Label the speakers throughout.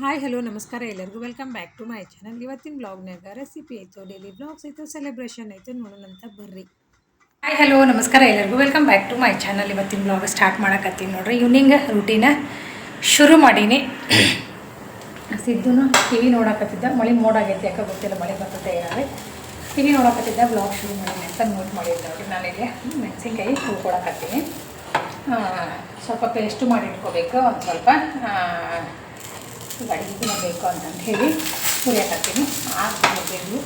Speaker 1: Hi hello ನಮಸ್ಕಾರ ಎಲ್ಲರಿಗೂ. Welcome back to my channel ಇವತ್ತಿನ ಬ್ಲಾಗ್ನಾಗ ರೆಸಿಪಿ ಆಯಿತು ಡೈಲಿ ಬ್ಲಾಗ್ಸ್ ಆಯಿತು ಸೆಲೆಬ್ರೇಷನ್ ಆಯಿತು ನೋಡೋಣಂತ ಬರ್ರಿ. ಹಾಯ್ ಹಲೋ ನಮಸ್ಕಾರ ಎಲ್ಲರಿಗೂ. Welcome back to my channel ಇವತ್ತಿನ ಬ್ಲಾಗ್ ಸ್ಟಾರ್ಟ್ ಮಾಡಕತ್ತೀನಿ ನೋಡ್ರಿ. ಈವ್ನಿಂಗ್ ರೂಟೀನ ಶುರು ಮಾಡೀನಿ. ಸಿದ್ದುನು ಟಿ ವಿ ನೋಡಕತ್ತಿದ್ದ. ಮಳೆ ಮೋಡಾಗೈತಿ ಯಾಕೆ ಗೊತ್ತಿಲ್ಲ, ಮಳೆ ಬರ್ತದೆ ಏನಾದ್ರೆ ಟಿ ವಿ ನೋಡಕತ್ತಿದ್ದ ಬ್ಲಾಗ್ ಶುರು ಮಾಡೀನಿ ಅಂತ ನೋಟ್ ಮಾಡಿದ್ದೆ ನೋಡ್ರಿ. ನಾನಿಲ್ಲಿ ಮೆಣಸಿನ್ಕಾಯಿ ಹುಳ್ಕೊಳಕತ್ತೀನಿ ಸ್ವಲ್ಪ ಪೇಸ್ಟು ಮಾಡಿ ಇಟ್ಕೋಬೇಕು, ಒಂದು ಸ್ವಲ್ಪ. ಅಡುಗೆ ಬೇಕು ಅಂತಂದು ಹೇಳಿ ಹುರಿಯಾಕತ್ತೀನಿ ಆಗಬೇಕು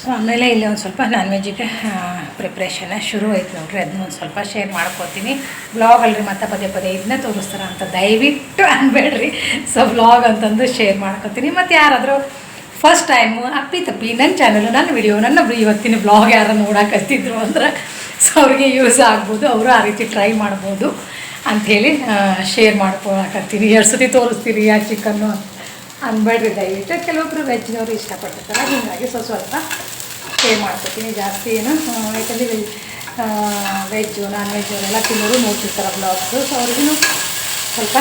Speaker 1: ಸೊ ಆಮೇಲೆ ಇಲ್ಲಿ ಒಂದು ಸ್ವಲ್ಪ ನಾನ್ ವೆಜ್ಜಿಗೆ ಪ್ರಿಪ್ರೇಷನ್ ಶುರು ಆಯ್ತು ನೋಡ್ರಿ. ಅದನ್ನ ಒಂದು ಸ್ವಲ್ಪ ಶೇರ್ ಮಾಡ್ಕೋತೀನಿ ಬ್ಲಾಗ್ ಅಲ್ರಿ ಮತ್ತೆ ಪದೇ ಪದೇ ಇದನ್ನ ತೋರಿಸ್ತಾರ ಅಂತ ದಯವಿಟ್ಟು ಅನ್ಬೇಡ್ರಿ. ಸೊ ಬ್ಲಾಗ್ ಅಂತಂದು ಶೇರ್ ಮಾಡ್ಕೋತೀನಿ ಮತ್ತು ಯಾರಾದರೂ ಫಸ್ಟ್ ಟೈಮು ಅಪ್ಪಿ ತಪ್ಪಿ ನನ್ನ ಚಾನಲು ನನ್ನ ವಿಡಿಯೋ ನನ್ನ ಇವತ್ತಿನ ಬ್ಲಾಗ್ ಯಾರು ನೋಡಕತ್ತಿದ್ರು ಅಂದ್ರೆ ಸೊ ಅವ್ರಿಗೆ ಯೂಸ್ ಆಗ್ಬೋದು. ಅವರು ಆ ರೀತಿ ಟ್ರೈ ಮಾಡ್ಬೋದು. ಅಂಥೇಳಿ ಶೇರ್ ಮಾಡ್ಕೊಳಕತ್ತೀನಿ. ಎರಡು ಸತಿ ತೋರಿಸ್ತೀರಿ ಆ ಚಿಕನ್ನು ಅನ್ಬೇಡ್ರಿ, ದಯವಿಟ್ಟು. ಕೆಲವೊಬ್ಬರು ವೆಜ್ನವರು ಇಷ್ಟಪಟ್ಟಿರ್ತಾರೆ. ಹೀಗಾಗಿ ಸ್ವಲ್ಪ ಸ್ವಲ್ಪ ಶೇರ್ ಮಾಡ್ಕೊತೀನಿ. ಜಾಸ್ತಿ ಏನು ಯಾಕಂದರೆ ವೆಜ್ ವೆಜ್ಜು ನಾನ್ ವೆಜ್ ಅವರೆಲ್ಲ ತಿನ್ನೋರು ನೋಡ್ತಿರ್ತಾರೆ ಬ್ಲಾಗ್ಸು ಸೊ ಅವ್ರಿಗೂ ಸ್ವಲ್ಪ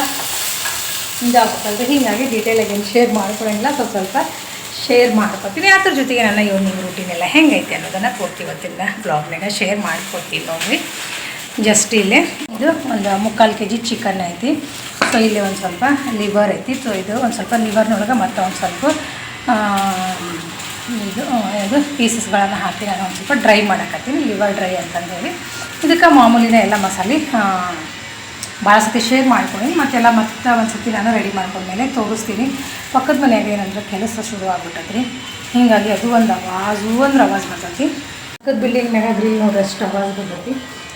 Speaker 1: ಇದಾಗುತ್ತಲ್ರಿ ಹೀಗಾಗಿ ಡೀಟೇಲಾಗಿ ಏನು ಶೇರ್ ಮಾಡ್ಕೊಳಂಗಿಲ್ಲ. ಸ್ವಲ್ಪ ಸ್ವಲ್ಪ ಶೇರ್ ಮಾಡ್ಕೊತೀನಿ. ಅದ್ರ ಜೊತೆಗೆ ನನ್ನ ಇವ್ನಿಂಗ್ ರೂಟೀನ್ ಎಲ್ಲ ಹೆಂಗೈತೆ ಅನ್ನೋದನ್ನು ಕೊಡ್ತೀವಿ ಇವತ್ತಿನ ಬ್ಲಾಗ್ನಾಗ ಶೇರ್ ಮಾಡ್ಕೊಡ್ತೀನಿ ನೋಡ್ರಿ. ಜಸ್ಟ್ ಇಲ್ಲಿ. ಇದು ಒಂದು ಮುಕ್ಕಾಲು ಕೆ ಜಿ ಚಿಕನ್ ಐತಿ. ಸೊ ಇಲ್ಲಿ ಒಂದು ಸ್ವಲ್ಪ ಲಿವರ್ ಐತಿ. ಸೊ ಇದು ಒಂದು ಸ್ವಲ್ಪ ಲಿವರ್ನೊಳಗೆ ಮತ್ತೆ ಒಂದು ಸ್ವಲ್ಪ ಇದು ಇದು ಪೀಸಸ್ಗಳನ್ನು ಹಾಕಿ ನಾನು ಒಂದು ಸ್ವಲ್ಪ ಡ್ರೈ ಮಾಡಕತ್ತೀನಿ. ಲಿವರ್ ಡ್ರೈ ಅಂತಂದೇಳಿ. ಇದಕ್ಕೆ ಮಾಮೂಲಿನ ಎಲ್ಲ ಮಸಾಲೆ ಭಾಳ ಸತಿ ಶೇರ್ ಮಾಡ್ಕೊಂಡು ಮತ್ತೆಲ್ಲ ಮತ್ತೆ ಒಂದು ಸತಿ ನಾನು ರೆಡಿ ಮಾಡ್ಕೊಂಡ್ಮೇಲೆ ತೋರಿಸ್ತೀನಿ. ಪಕ್ಕದ ಮನೆಯಾಗ ಏನಂದ್ರೆ ಕೆಲಸ ಶುರು ಆಗ್ಬಿಟ್ಟದ್ರಿ ಹೀಗಾಗಿ ಅದು ಒಂದು ಅವಾಜು ಅಂದ್ರೆ ಅವಾಜ್ ಬರ್ತೈತಿ. ಪಕ್ಕದ ಬಿಲ್ಡಿಂಗ್ನಾಗ ಗ್ರಿಲ್ ನೋಡ್ರಿ ಅವಾಜ್ ಬರ್ತೈತಿ.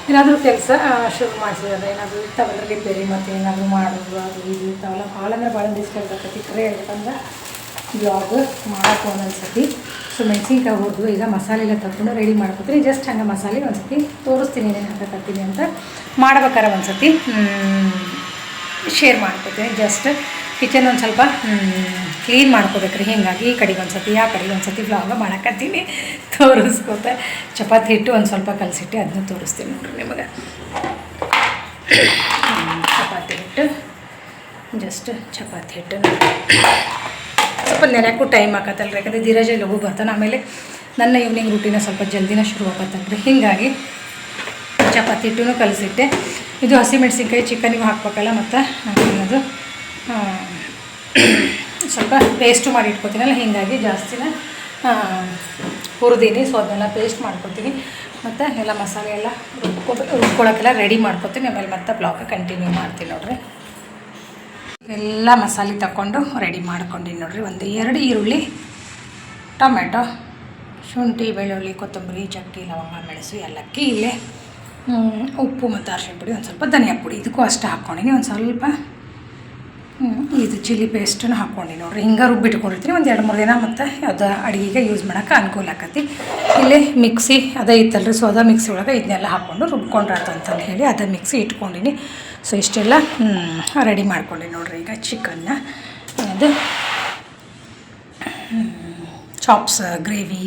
Speaker 1: ಏನಾದರೂ ಕೆಲಸ ಶುರು ಮಾಡಿಸಿದ್ರೆ ಏನಾದರೂ ಇರ್ತಾವಲ್ಲ ರಿಪೇರಿ ಮತ್ತು ಏನಾದರೂ ಮಾಡೋದು, ಅದು ಇದು ಇರ್ತಾವಲ್ಲ ಭಾಳ ಅಂದ್ರೆ ಭಾಳ ಡಿಸ್ಟರ್ಬ್ ಆಗ್ತೈತಿ ಕರೆ ಹೇಳ್ಬೇಕಂದ್ರೆ ಬ್ಲಾಗ್ ಮಾಡಕ್ಕೆ ಒಂದೊಂದು ಸರ್ತಿ ಸೊ ಮೆಣಸಿನ್ಕಾಯಿ ಹುರಿದು ಈಗ ಮಸಾಲೆ ಎಲ್ಲ ತಗೊಂಡು ರೆಡಿ ಮಾಡ್ಕೊತೀನಿ. ಜಸ್ಟ್ ಹಂಗೆ ಮಸಾಲೆ ಒಂದು ಸತಿ ತೋರಿಸ್ತೀನಿ ಏನೇನು ಹಾಕಕತ್ತೀನಿ ಅಂತ ಮಾಡ್ಬೇಕಾರೆ ಒಂದು ಸತಿ ಶೇರ್ ಮಾಡ್ಕೊತೀನಿ. ಜಸ್ಟ್ ಕಿಚನ್ ಒಂದು ಸ್ವಲ್ಪ ಕ್ಲೀನ್ ಮಾಡ್ಕೋಬೇಕ್ರಿ. ಹಿಂಗಾಗಿ ಈ ಕಡೆಗೆ ಒಂದು ಸತಿ ಆ ಕಡೆಗೆ ಒಂದು ಸತಿ ಬ್ಲಾಗ ಮಾಡಕತ್ತೀನಿ. ತೋರಿಸ್ಕೋತ. ಚಪಾತಿ ಹಿಟ್ಟು ಒಂದು ಸ್ವಲ್ಪ ಕಲಸಿಟ್ಟು ಅದನ್ನ ತೋರಿಸ್ತೀನಿ ನೋಡ್ರಿ ನಿಮಗೆ. ಚಪಾತಿ ಹಿಟ್ಟು. ಜಸ್ಟ್ ಚಪಾತಿ ಹಿಟ್ಟು ಸ್ವಲ್ಪ ನೆನೆಕ್ಕೂ ಟೈಮ್ ಹಾಕತ್ತಲ್ರಿ ಯಾಕಂದರೆ ಧೀರಜ ಲಘು ಬರ್ತಾನೆ. ಆಮೇಲೆ ನನ್ನ ಈವ್ನಿಂಗ್ ರೂಟೀನ ಸ್ವಲ್ಪ ಜಲ್ದಿನ ಶುರು ಆಗತ್ತಲ್ರಿ ಹೀಗಾಗಿ ಚಪಾತಿ ಹಿಟ್ಟು ಕಲಸಿಟ್ಟೆ. ಇದು ಹಸಿಮೆಣ್ಸಿನ್ಕಾಯಿ ಚಿಕನಿಗೂ ಹಾಕ್ಬೇಕಲ್ಲ ಮತ್ತು ಅದು ಸ್ವಲ್ಪ ಪೇಸ್ಟು ಮಾಡಿ ಇಟ್ಕೊತೀನಲ್ಲ, ಹೀಗಾಗಿ ಜಾಸ್ತಿನ ಹುರಿದೀನಿ. ಸೊ ಅದನ್ನೆಲ್ಲ ಪೇಸ್ಟ್ ಮಾಡ್ಕೊತೀನಿ. ಮತ್ತು ಎಲ್ಲ ಮಸಾಲೆ ಎಲ್ಲ ರುಬ್ಕೊ ರೆಡಿ ಮಾಡ್ಕೊತೀನಿ. ಆಮೇಲೆ ಮತ್ತೆ ಬ್ಲಾಗ್ ಕಂಟಿನ್ಯೂ ಮಾಡ್ತೀನಿ ನೋಡ್ರಿ. ಎಲ್ಲ ಮಸಾಲೆ ತಗೊಂಡು ರೆಡಿ ಮಾಡ್ಕೊಂಡಿನಿ ನೋಡ್ರಿ. ಒಂದು ಎರಡು ಈರುಳ್ಳಿ, ಟೊಮೆಟೊ, ಶುಂಠಿ, ಬೆಳ್ಳುಳ್ಳಿ, ಕೊತ್ತಂಬರಿ ಚಕ್ಕಿ ಲವಂಗ, ಮೆಣಸು, ಏಲಕ್ಕಿ, ಇಲ್ಲೇ ಉಪ್ಪು ಮತ್ತು ಅರ್ಶಿನ ಪುಡಿ, ಒಂದು ಸ್ವಲ್ಪ ಧನಿಯಾ ಪುಡಿ. ಇದಕ್ಕೂ ಅಷ್ಟು ಹಾಕ್ಕೊಂಡಿನಿ ಒಂದು ಸ್ವಲ್ಪ ಇದು ಚಿಲ್ಲಿ ಪೇಸ್ಟನ್ನು ಹಾಕ್ಕೊಂಡು ನೋಡಿರಿ ಹಿಂಗೆ ರುಬ್ಬಿಟ್ಕೊಂಡಿರ್ತೀನಿ. ಒಂದು ಎರಡು ಮೂರು ದಿನ ಮತ್ತು ಅದು ಅಡುಗೆಗೆ ಯೂಸ್ ಮಾಡೋಕೆ ಅನುಕೂಲ ಆಕತಿ. ಇಲ್ಲೇ ಮಿಕ್ಸಿ, ಅದೇ ಇತ್ತಲ್ರಿ ಸೊ ಅದ ಮಿಕ್ಸಿ ಒಳಗೆ ಇದನ್ನೆಲ್ಲ ಹಾಕ್ಕೊಂಡು ರುಬ್ಕೊಂಡ್ರಾತು ಅಂತಂದು ಹೇಳಿ ಅದ ಮಿಕ್ಸಿ ಇಟ್ಕೊಂಡಿನಿ. ಸೊ ಇಷ್ಟೆಲ್ಲ ರೆಡಿ ಮಾಡ್ಕೊಂಡೆ ನೋಡ್ರಿ ಈಗ ಚಿಕನ್ನ ಅದು ಚಾಪ್ಸ್ ಗ್ರೇವಿ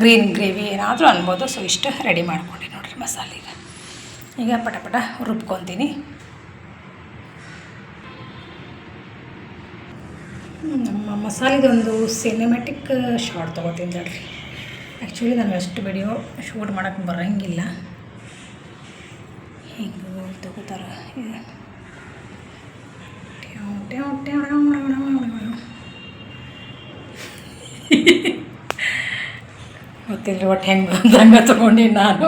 Speaker 1: ಗ್ರೀನ್ ಗ್ರೇವಿ ಏನಾದರೂ ಅನ್ಬೋದು. ಸೊ ಇಷ್ಟು ರೆಡಿ ಮಾಡ್ಕೊಂಡೆ ನೋಡ್ರಿ ಮಸಾಲೆಗೆ. ಈಗ ಪಟ ಪಟ ರುಬ್ಕೊತೀನಿ. ನಮ್ಮ ಮಸಾಲೆದೊಂದು ಸಿನಿಮ್ಯಾಟಿಕ್ ಶಾರ್ಟ್ ತೊಗೋತೀನಿ ನೋಡ್ರಿ ಆ್ಯಕ್ಚುಲಿ ನಾನು ಅಷ್ಟು ವಿಡಿಯೋ ಶೂಟ್ ಮಾಡೋಕ್ಕೆ ಬರೋಂಗಿಲ್ಲ. ಹಿಂಗೆ ತೊಗೋತಾರ. ಗೊತ್ತಿಲ್ಲ ಒಟ್ಟು ಹೆಂಗೆ ಬಂದು ಹಂಗೆ ತೊಗೊಂಡಿನಿ ನಾನು.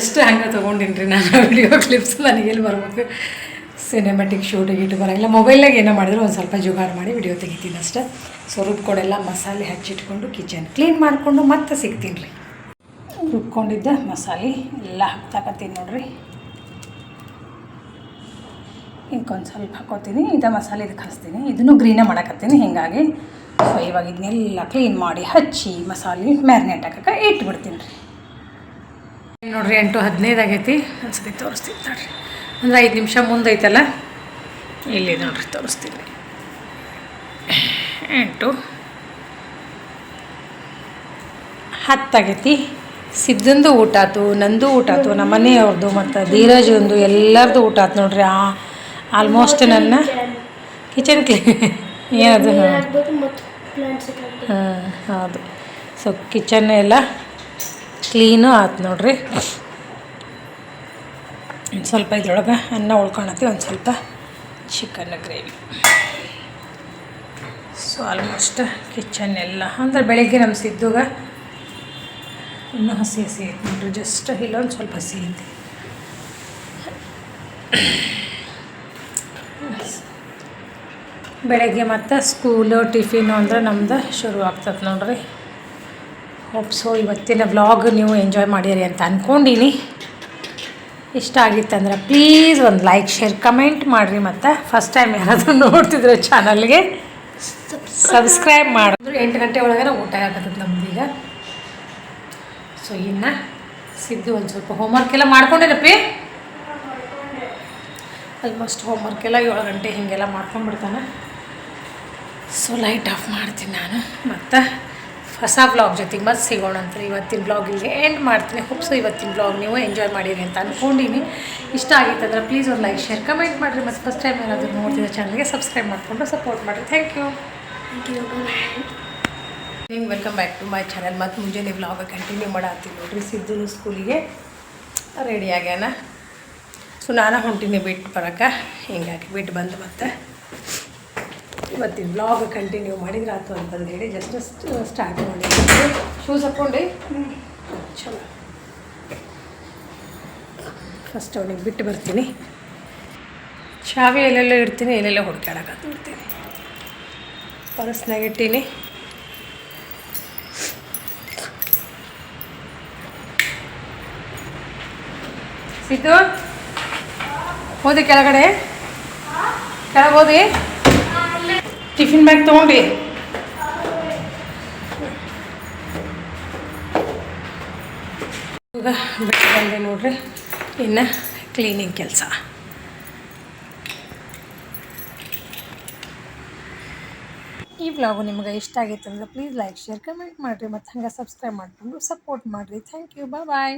Speaker 1: ಎಷ್ಟು ಹಂಗೆ ತೊಗೊಂಡಿನಿ ರೀ ನಾನು ವಿಡಿಯೋ ಕ್ಲಿಪ್ಸ್ ನನಗೆಲ್ಲಿ ಬರ್ಬೇಕು? ಸಿನಿಮ್ಯಾಟಿಕ್ ಶೂಟ್ ಗೀಟು ಬರೋಂಗಿಲ್ಲ ಮೊಬೈಲ್ನಾಗ ಏನೋ ಮಾಡಿದ್ರು ಒಂದು ಸ್ವಲ್ಪ ಜುಗಾಡು ಮಾಡಿ ವಿಡಿಯೋ ತೆಗಿತೀನಿ ಅಷ್ಟೆ. ಸೊ ರುಬ್ಕೊಡೆಲ್ಲ ಮಸಾಲೆ ಹಚ್ಚಿಟ್ಕೊಂಡು ಕಿಚನ್ ಕ್ಲೀನ್ ಮಾಡಿಕೊಂಡು ಮತ್ತೆ ಸಿಗ್ತೀನಿ ರೀ. ರುಬ್ಕೊಂಡಿದ್ದ ಮಸಾಲೆ ಎಲ್ಲ ಹಾಕ್ತಾಕತ್ತೀನಿ ನೋಡಿರಿ. ಇದಕ್ಕೊಂದು ಸ್ವಲ್ಪ ಹಾಕೋತೀನಿ. ಇದು ಮಸಾಲೆ ಇದಕ್ಕೆ ಹಚ್ತೀನಿ ಇದನ್ನು ಗ್ರೀನೇ ಮಾಡಕತ್ತೀನಿ. ಹೀಗಾಗಿ ಸೊ ಇವಾಗ ಇದನ್ನೆಲ್ಲ ಕ್ಲೀನ್ ಮಾಡಿ ಹಚ್ಚಿ ಮಸಾಲೆ ಮ್ಯಾರಿನೇಟ್ ಹಾಕಕ್ಕೆ ಇಟ್ಬಿಡ್ತೀನಿ ರೀ. ನೋಡಿರಿ ಎಂಟು ಹದಿನೈದು ಆಗೈತಿ. ಒಂದ್ಸತಿ ತೋರಿಸ್ತೀನಿ ನೋಡ್ರಿ ಅಂದ್ರೆ ಐದು ನಿಮಿಷ ಮುಂದೈತಲ್ಲ? ಇಲ್ಲಿ ನೋಡ್ರಿ ತೋರಿಸ್ತೀನಿ. ಎಂಟು. ಹತ್ತಾಗೈತಿ. ಸಿದ್ಧಂದು ಊಟ ಆತು ನಂದು ಊಟ ಆತು ನಮ್ಮ ಮನೆಯವ್ರದ್ದು ಮತ್ತು ಧೀರಜಂದು ಒಂದು ಎಲ್ಲರದು ಊಟ ಆತು ನೋಡ್ರಿ. ಆ ಆಲ್ಮೋಸ್ಟ್ ನನ್ನ ಕಿಚನ್ ಕ್ಲೀನ್ ಏನದು? ಹಾಂ. ಹೌದು. ಸೊ ಕಿಚನ್ ಎಲ್ಲ ಕ್ಲೀನು ಆತು ನೋಡ್ರಿ. ಒಂದು ಸ್ವಲ್ಪ ಇದ್ರೊಳಗೆ ಅನ್ನ ಉಳ್ಕೊಳತ್ತೆ ಒಂದು ಸ್ವಲ್ಪ chicken gravy so almost kitchen ಎಲ್ಲ. ಅಂದ್ರೆ ಬೆಳಗ್ಗೆ ನಮ್ಮ ಸಿದ್ದುಗ ಇನ್ನೂ ಹಸಿ ಹಸಿ ಐತೆ ನೋಡ್ರಿ ಜಸ್ಟ್ ಇಲ್ಲೊಂದು ಸ್ವಲ್ಪ ಹಸಿ ಐತಿ. ಬೆಳಗ್ಗೆ ಮತ್ತು ಸ್ಕೂಲು ಟಿಫಿನು ಅಂದ್ರೆ ನಮ್ದು ಶುರು ಆಗ್ತದೆ ನೋಡ್ರಿ. ಹೋಪ್ಸು ಇವತ್ತಿನ ವ್ಲಾಗ್ ನೀವು ಎಂಜಾಯ್ ಮಾಡಿರಿ ಅಂತ ಅಂದ್ಕೊಂಡೀನಿ ಇಷ್ಟ ಆಗಿತ್ತಂದ್ರೆ ಪ್ಲೀಸ್ ಒಂದು ಲೈಕ್ ಶೇರ್ ಕಮೆಂಟ್ ಮಾಡಿರಿ ಮತ್ತು. ಫಸ್ಟ್ ಟೈಮ್ ಯಾರಾದರೂ ನೋಡ್ತಿದ್ರೆ ಚಾನಲ್ಗೆ ಸಬ್ಸ್ಕ್ರೈಬ್ ಮಾಡಿದ್ರು ಎಂಟು ಗಂಟೆ ಒಳಗೆ ಊಟ ಆಗತ್ತದ ನಮ್ದೀಗ ಸೊ ಇನ್ನು ಸಿದ್ದು ಒಂದು ಸ್ವಲ್ಪ ಹೋಮ್ವರ್ಕ್ ಎಲ್ಲ ಮಾಡ್ಕೊಂಡಿರಪ್ಪಿ ಆಲ್ಮೋಸ್ಟ್ ಹೋಮ್ವರ್ಕ್ ಎಲ್ಲ ಏಳು ಗಂಟೆ ಹೀಗೆಲ್ಲ ಮಾಡ್ಕೊಂಡ್ಬಿಡ್ತಾನೆ. ಸೊ ಲೈಟ್ ಆಫ್ ಮಾಡ್ತೀನಿ ನಾನು. ಮತ್ತು? ಹೊಸ ಬ್ಲಾಗ್ ಜೊತೆಗೆ ಮತ್ತೆ ಸಿಗೋಣ ಅಂತ ಇವತ್ತಿನ ಬ್ಲಾಗ್ ಇಲ್ಲಿ ಎಂಡ್ ಮಾಡ್ತೀನಿ. ಹೋಪ್ಸು ಇವತ್ತಿನ ಬ್ಲಾಗ್ ನೀವು ಎಂಜಾಯ್ ಮಾಡಿರಿ ಅಂತ ಅಂದ್ಕೊಂಡಿನಿ ಇಷ್ಟ ಆಗಿತ್ತಂದ್ರೆ ಪ್ಲೀಸ್ ಒಂದು ಲೈಕ್ ಶೇರ್ ಕಮೆಂಟ್ ಮಾಡಿರಿ. ಮತ್ತು ಫಸ್ಟ್ ಟೈಮ್ ಏನಾದರೂ ನೋಡ್ತಿದ್ದ ಚಾನಲ್ಗೆ ಸಬ್ಸ್ಕ್ರೈಬ್ ಮಾಡಿಕೊಂಡು ಸಪೋರ್ಟ್ ಮಾಡಿರಿ. ಥ್ಯಾಂಕ್ ಯು
Speaker 2: ಥ್ಯಾಂಕ್ ಯು
Speaker 1: ಹಿಂಗೆ welcome back to my channel ಮತ್ತು ಮುಂಜಾನೆ ವ್ಲಾಗ ಕಂಟಿನ್ಯೂ ಮಾಡತ್ತೀನಿ ನೋಡಿರಿ. ಸಿದ್ದು ಸ್ಕೂಲಿಗೆ ರೆಡಿ ಆಗ್ಯಾನ. ಸೊ ನಾನು ಹೊಂಟಿನಿ ಬಿಟ್ಟು ಬರೋಕೆ. ಹಿಂಗಾಗಿ ಬಿಟ್ಟು ಬಂದು ಮತ್ತೆ? ಇವತ್ತಿನ ಬ್ಲಾಗ್ ಕಂಟಿನ್ಯೂ ಮಾಡಿದ್ರೆ ಆಯ್ತು ಅಂತಂದು ಹೇಳಿ ಜಸ್ಟ್ ಸ್ಟಾರ್ಟ್ ಮಾಡಿ ಶೂಸ್ ಹಾಕ್ಕೊಂಡು ಚಲೋ. ಫಸ್ಟ್ ಅವನಿಗೆ ಬಿಟ್ಟು ಬರ್ತೀನಿ. ಚಾವಿ ಎಲ್ಲೆಲ್ಲೋ ಇಡ್ತೀನಿ, ಎಲ್ಲೆಲ್ಲೋ ಹುಡ್ಕಾಡಕತ್ತಿರ್ತೀನಿ ಪರ್ಸ್ನಾಗ ಇಟ್ಟೀನಿ. ಸಿದ್ದು, ಹೋದಿ ಕೆಳಗಡೆ. ಕೆಳಗೆ ಹೋದಿ. ಟಿಫಿನ್ ಬ್ಯಾಗ್ ತೊಗೊಂಡ್ರಿ ಈಗ ಬಿಟ್ಟು ಬಂದೆ ನೋಡ್ರಿ ಇನ್ನು ಕ್ಲೀನಿಂಗ್ ಕೆಲಸ ಈ ವ್ಲಾಗು ನಿಮಗೆ ಇಷ್ಟ ಆಗಿತ್ತು ಅಂದ್ರೆ ಪ್ಲೀಸ್ ಲೈಕ್ ಶೇರ್ ಕಮೆಂಟ್ ಮಾಡಿರಿ ಮತ್ತು ಹಂಗೆ ಸಬ್ಸ್ಕ್ರೈಬ್ ಮಾಡಿಕೊಂಡು ಸಪೋರ್ಟ್ ಮಾಡಿರಿ. Thank you bye bye